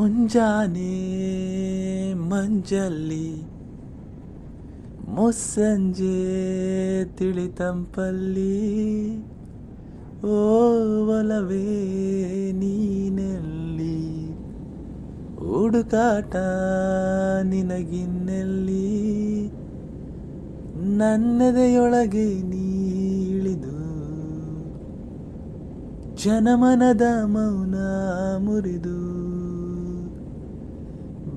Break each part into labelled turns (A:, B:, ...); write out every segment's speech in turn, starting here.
A: ಮುಂಜಾನೆ ಮಂಜಲ್ಲಿ ಮುಸ್ಸಂಜೆ ತಿಳಿತಂಪಲ್ಲಿ ಓ ಒಲವೇ ನೀನೆಲ್ಲಿ ಹುಡುಕಾಟ ನಿನಗಿನ್ನೆಲ್ಲಿ ನನ್ನದೆಯೊಳಗೆ ನೀಳಿದು ಜನಮನದ ಮೌನ ಮುರಿದು.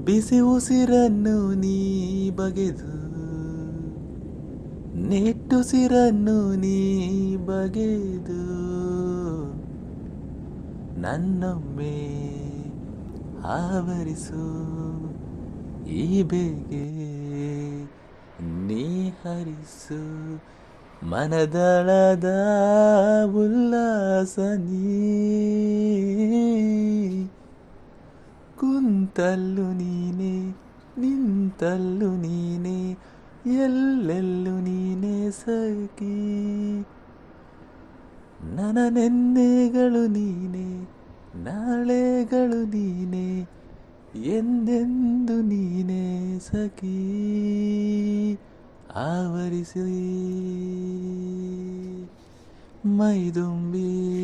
A: ಬಿಸಿ ಉಸಿರನ್ನು ನೀ ಬಗೆದು ನೆಟ್ಟುಸಿರನ್ನು ನೀ ಬಗೆದು, ನನ್ನೊಮ್ಮೆ ಆವರಿಸು ಈ ಬೇಗೆ ನೀ ಹರಿಸು ಮನದಳದ ಉಲ್ಲಾಸ ನೀ. ಕುಂತಲ್ಲು ನೀನೆ, ನಿಂತಲ್ಲು ನೀನೆ, ಎಲ್ಲೆಲ್ಲು ನೀನೆ ಸಖಿ. ನನ ನೆನ್ನೆಗಳು ನೀನೆ, ನಾಳೆಗಳು ನೀನೆ, ಎಂದೆಂದು ನೀನೆ ಸಖಿ. ಆವರಿಸಿ ಮೈದುಂಬಿ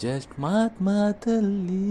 A: ಜಸ್ಟ್ ಮಾತ್ ಮಾತಲ್ಲಿ